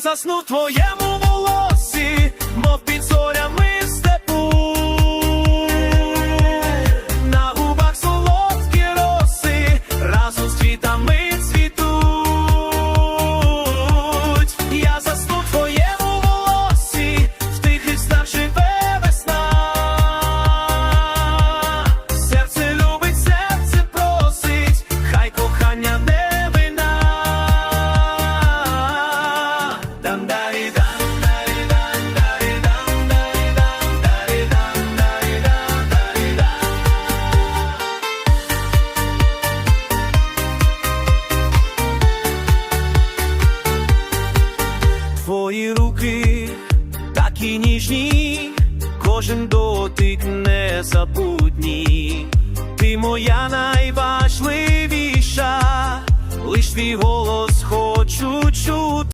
засну в твоєму. твої руки такі ніжні, кожен дотик незабутній, ти моя найважливіша, лиш твій голос.